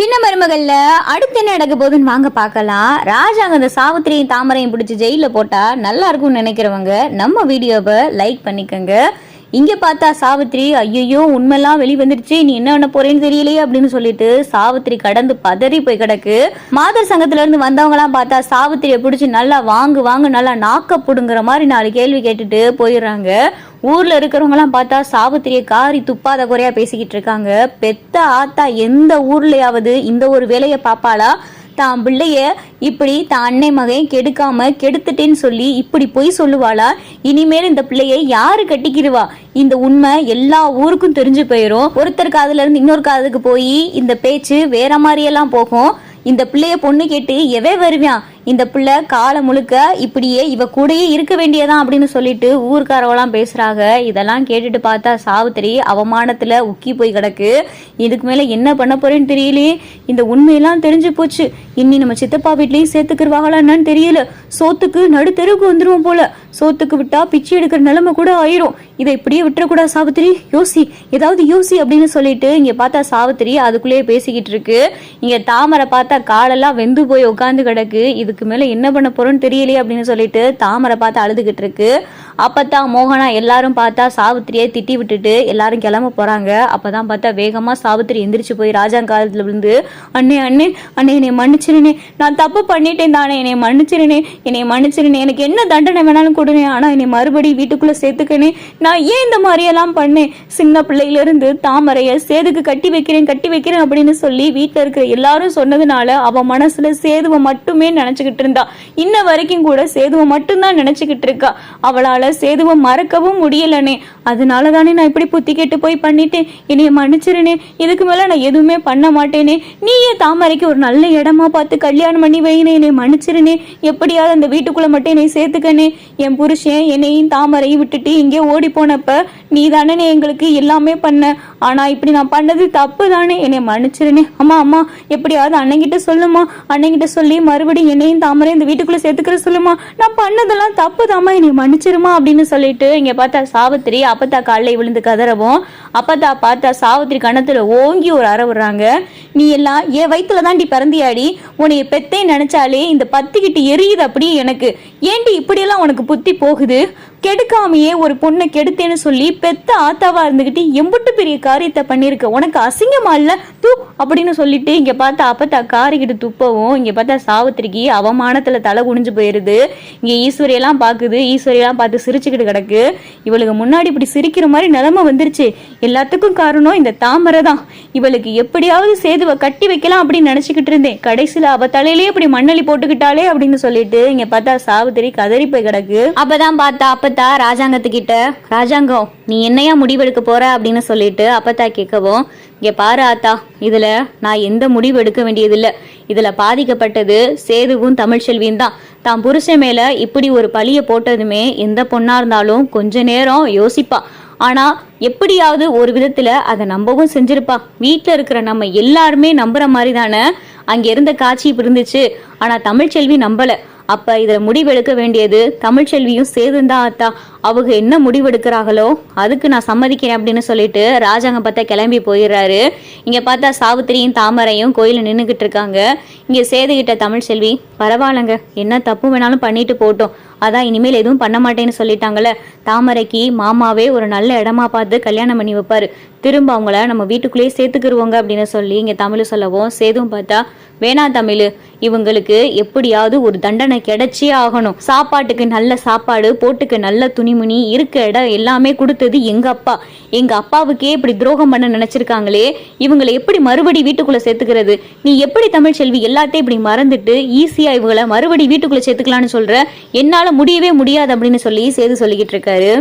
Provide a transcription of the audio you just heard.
சின்ன மருமகள்ல அடுத்து என்ன நடக்க போகுதுன்னு வாங்க பார்க்கலாம். ராஜாங்க அந்த சாவித்திரியும் தாமரையும் பிடிச்சி ஜெயில போட்டா நல்லா இருக்கும்னு நினைக்கிறவங்க நம்ம வீடியோவை லைக் பண்ணிக்கோங்க. இங்கே பார்த்தா சாவித்திரி ஐயோ உண்மைலாம் வெளி வந்துருச்சு நீ என்ன பண்ண போறேன்னு தெரியலையே அப்படின்னு சொல்லிட்டு சாவித்திரி கடந்து பதறி போய் கிடக்கு. மாதர் சங்கத்துல இருந்து வந்தவங்கலாம் பார்த்தா சாவித்திரியை பிடிச்சி நல்லா வாங்கு வாங்கு நல்லா நாக்க புடுங்குற மாதிரி நாலு கேள்வி கேட்டுட்டு போயிடுறாங்க. ஊர்ல இருக்கிறவங்கலாம் பார்த்தா சாவித்திரியை காரி துப்பாத குறையா பேசிக்கிட்டு இருக்காங்க. பெத்த ஆத்தா எந்த ஊர்லயாவது இந்த ஒரு வேலையை பாப்பாளா? தான் பிள்ளைய இப்படி தான் அன்னை மகன் கெடுக்காம கெடுத்துட்டேன்னு சொல்லி இப்படி பொய் சொல்லுவாளா? இனிமேல் இந்த பிள்ளைய யாரு கட்டிக்கிடுவா இந்த உண்மை எல்லா ஊருக்கும் தெரிஞ்சு போயிடும் ஒருத்தர் காதுல இருந்து இன்னொரு காதுக்கு போய் இந்த பேச்சு வேற மாதிரியெல்லாம் போகும். இந்த பிள்ளைய பொண்ணு கேட்டு எவே வருவான்? இந்த பிள்ளை காலம் முழுக்க இப்படியே இவ கூடயே இருக்க வேண்டியதான் அப்படின்னு சொல்லிட்டு ஊர்க்காரவெல்லாம் பேசுறாங்க. இதெல்லாம் கேட்டுட்டு பார்த்தா சாவித்திரி அவமானத்துல உக்கி போய் கிடக்கு. இதுக்கு மேல என்ன பண்ண போறேன்னு தெரியலையே இந்த உண்மையெல்லாம் தெரிஞ்சு போச்சு. இனி நம்ம சித்தப்பா வீட்லயும் சேர்த்துக்கிருவாங்களா என்னன்னு தெரியல. சோத்துக்கு நடு தெருவுக்கு வந்துருவோம் போல. சோத்துக்கு விட்டா பிச்சை எடுக்கிற நிலைமை கூட ஆயிரும். இதை இப்படியே விட்டுறக்கூடாது சாவித்திரி? யோசி ஏதாவது யோசி அப்படின்னு சொல்லிட்டு இங்க பார்த்தா சாவித்திரி அதுக்குள்ளேயே பேசிக்கிட்டு இருக்கு. இங்க தாமரை பார்த்தா காலெல்லாம் வெந்து போய் உட்காந்து கிடக்கு. இதுக்கு மேல என்ன பண்ண போறோம்னு தெரியலையே அப்படின்னு சொல்லிட்டு தாமரை பார்த்து அழுதுகிட்டு இருக்கு. அப்பதான் மோகனா எல்லாரும் பார்த்தா சாவித்திரியை திட்டி விட்டுட்டு எல்லாரும் கிளம்ப போறாங்க. அப்பதான் பார்த்தா வேகமா சாவித்திரி எந்திரிச்சு போய் ராஜாங்காலத்துல விழுந்து அண்ணே அண்ணே அண்ணே என்னை மன்னிச்சிருனே. நான் தப்பு பண்ணிட்டேன் தானே. என்னை மன்னிச்சிருனே. என்னை மன்னிச்சிருனே. எனக்கு என்ன தண்டனை வேணாலும் கொடுனே. ஆனா என்னை மறுபடி வீட்டுக்குள்ள சேர்த்துக்கனே. நான் ஏன் இந்த மாதிரியெல்லாம் பண்ணேன்? சின்ன பிள்ளையில இருந்து தாமரைய சேதுக்கு கட்டி வைக்கிறேன் கட்டி வைக்கிறேன் அப்படின்னு சொல்லி வீட்டுல இருக்கிற எல்லாரும் சொன்னதுனால அவ மனசுல சேதுவை மட்டுமே நினைச்சுக்கிட்டு இருந்தா. இன்ன வரைக்கும் கூட சேதுவை மட்டும்தான் நினைச்சுக்கிட்டு இருக்கா. அவளால சேதுவை மறக்கவும் முடியலனே அதனால தானே நான் இப்படி புத்தி கெட்டு போய் பண்ணிட்டேன். என்னைய மன்னிச்சிருனே இதுக்கு மேல நான் எதுவுமே பண்ண மாட்டேனே. நீயே தாமரைக்கு ஒரு நல்ல இடமா பார்த்து கல்யாணம் பண்ணி வைனே என்னை மன்னிச்சிருனே எப்படியாவது அந்த வீட்டுக்குள்ள மட்டும் என்னை சேர்த்துக்கனே என் புருஷன் என்னையும் தாமரையும் விட்டுட்டு இங்கே ஓடி போனப்ப நீ தானே எங்களுக்கு எல்லாமே பண்ண. ஆனா இப்படி நான் பண்ணது தப்பு தானே என்னை மன்னிச்சிருனே. அம்மா அம்மா எப்படியாவது அண்ணங்கிட்ட சொல்லுமா? அண்ணங்கிட்ட சொல்லி மறுபடியும் என்னையும் தாமரை இந்த வீட்டுக்குள்ள சேர்த்துக்கிற சொல்லுமா? நான் பண்ணதெல்லாம் தப்பு தாம்மா என்னை மன்னிச்சிருமா அப்படின்னு சொல்லிட்டு இங்க பார்த்தா சாவித்திரி அப்பத்தா காலைல விழுந்து கதறவும் அப்பத்தா பார்த்தா சாவித்திரி கணத்துல ஓங்கி ஒரு அற விடுறாங்க. நீ எல்லாம் என் வயித்துல தாண்டி பிறந்தியாடி. உன்னைய பெத்தே நினைச்சாலே இந்த பத்திக்கிட்டு எரியுது அப்படியே எனக்கு. ஏண்டி இப்படியெல்லாம் உனக்கு புத்தி போகுது? கெடுக்காமையே ஒரு பொண்ணை கெடுத்தேன்னு சொல்லி பெத்த ஆத்தாவா இருந்துகிட்டு எம்புட்டு பெரிய காரியத்தை பண்ணிருக்க உனக்கு அசிங்கமா இல்லை? தூ அப்படின்னு சொல்லிட்டு இங்க பார்த்தா அப்பத்தா காரிக்கிட்டு துப்பவும் இங்க பார்த்தா சாவித்திரிக்கு அவமானத்துல தலை குனிஞ்சு போயிடுது இங்க ஈஸ்வரியெல்லாம் பார்க்குது ஈஸ்வரியெல்லாம் பார்த்து சிரிச்சுக்கிட்டு கிடக்கு. இவளுக்கு முன்னாடி இப்படி சிரிக்கிற மாதிரி நிலமை வந்துருச்சு. எல்லாத்துக்கும் காரணம் இந்த தாமரை தான். இவளுக்கு எப்படியாவது சேதுவை கட்டி வைக்கலாம் அப்படின்னு நினச்சிக்கிட்டு இருந்தேன். கடைசியில அவ தலையிலேயே இப்படி மண்ணலி போட்டுக்கிட்டாலே அப்படின்னு சொல்லிட்டு இங்க பார்த்தா சாவித்திரி கதறி போய் கிடக்கு. அப்பதான் பார்த்தா அப்பத்தா ராஜாங்கத்துக்கிட்ட ராஜாங்கம் நீ என்னையா முடிவெடுக்க போற? அப்படின்னு சொல்லிட்டு அப்பத்தா கேட்கவும் இங்கே பாரு ஆத்தா இதில் நான் எந்த முடிவு எடுக்க வேண்டியதில்லை. இதில் பாதிக்கப்பட்டது சேதுவும் தமிழ்ச்செல்வியும் தான். தான் புருஷன் மேலே இப்படி ஒரு பழியை போட்டதுமே எந்த பொண்ணாக இருந்தாலும் கொஞ்ச நேரம் யோசிப்பா. ஆனால் எப்படியாவது ஒரு விதத்தில் அதை நம்பவும் செஞ்சிருப்பா. வீட்டில் இருக்கிற நம்ம எல்லாருமே நம்புற மாதிரி தானே அங்கே இருந்த காட்சி இப்படி இருந்துச்சு ஆனால் தமிழ்ச்செல்வி நம்பலை. அப்போ இதில் முடிவெடுக்க வேண்டியது தமிழ்ச்செல்வியும் சேதுந்தா அத்தா அவங்க என்ன முடிவெடுக்கிறாங்களோ அதுக்கு நான் சம்மதிக்கிறேன் அப்படின்னு சொல்லிட்டு ராஜாங்க பார்த்தா கிளம்பி போயிடுறாரு. இங்கே பார்த்தா சாவித்திரியும் தாமரையும் கோயிலில் நின்றுக்கிட்டு இருக்காங்க. இங்கே சேதுகிட்ட தமிழ்ச்செல்வி பரவாயில்லங்க என்ன தப்பு வேணாலும் பண்ணிட்டு போட்டோம் அதான் இனிமேல் எதுவும் பண்ண மாட்டேன்னு சொல்லிட்டாங்கல்ல. தாமரைக்கு மாமாவே ஒரு நல்ல இடமா பார்த்து கல்யாணம் பண்ணி வைப்பாரு. திரும்ப அவங்கள நம்ம வீட்டுக்குள்ளேயே சேர்த்துக்கிருவோங்க அப்படின்னு சொல்லி இங்கே தமிழ் சொல்லவும் சேதும் பார்த்தா வேணா தமிழ் இவங்களுக்கு எப்படியாவது ஒரு தண்டனை கிடைச்சே ஆகணும். சாப்பாட்டுக்கு நல்ல சாப்பாடு போட்டுக்க நல்ல துணி துணிமணி இருக்க இடம் எல்லாமே கொடுத்தது எங்க அப்பா. எங்க அப்பாவுக்கே இப்படி துரோகம் பண்ண நினைச்சிருக்காங்களே. இவங்களை எப்படி மறுபடி வீட்டுக்குள்ள சேர்த்துக்கிறது? நீ எப்படி தமிழ் செல்வி எல்லாத்தையும் இப்படி மறந்துட்டு ஈஸியா இவங்களை மறுபடி வீட்டுக்குள்ள சேர்த்துக்கலாம்னு சொல்ற? என்னால முடியவே முடியாது அப்படின்னு சொல்லி சேது சொல்லிக்கிட்டு இருக்காரு.